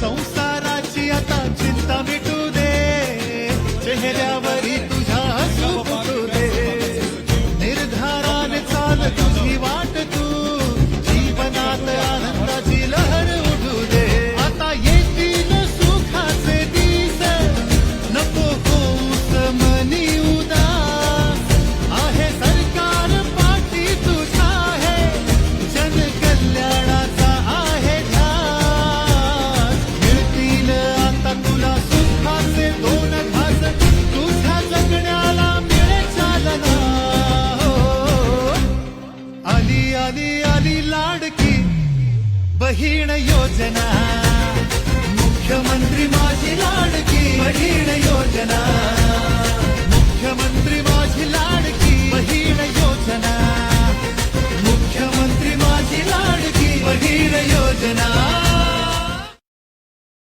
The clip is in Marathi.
संसाराची आता चिंता मिटू दे. चेहऱ्यावर आली आली लाडकी बहीण योजना. मुख्यमंत्री माझी लाडकी बहीण